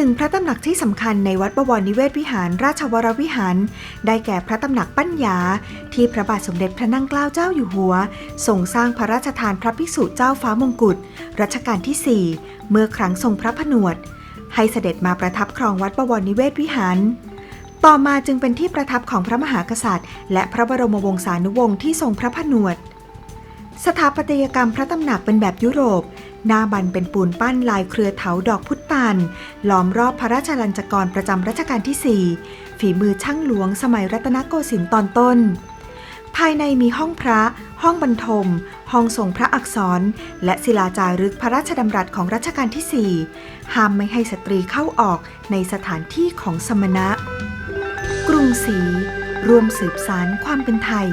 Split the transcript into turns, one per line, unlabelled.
ึ่งพระตำหนักที่สำคัญในวัดบวรนิเวศวิหารราชวรวิหาร ได้แก่พระตำหนักปัญญา ที่พระบาทสมเด็จพระนั่งเกล้าเจ้าอยู่หัวทรงสร้างพระราชทานพระภิกษุเจ้าฟ้ามงกุฎรัชกาลที่ 4 เมื่อครั้งทรงพระผนวด ให้เสด็จมาประทับครองวัดบวรนิเวศวิหารต่อมาจึงเป็นที่ประทับของพระมหากษัตริย์ และพระบรมวงศานุวงศ์ที่ทรงพระผนวด สถาปัตยกรรมพระตำหนักเป็นแบบยุโรป หน้าบันเป็นปูนปั้นลายเครือเถาดอกพุตานล้อมรอบพระราชลัญจกรประจำรัชกาลที่ 4 ฝีมือช่างหลวงสมัยรัตนโกสินทร์ตอนต้น ภายในมีห้องพระ ห้องบรรทม ห้องทรงพระอักษร และศิลาจารึกพระราชดำรัสของรัชกาลที่ 4 ห้ามไม่ให้สตรีเข้าออกในสถานที่ของสมณะ กรุงศรีรวมสืบสารความเป็นไทย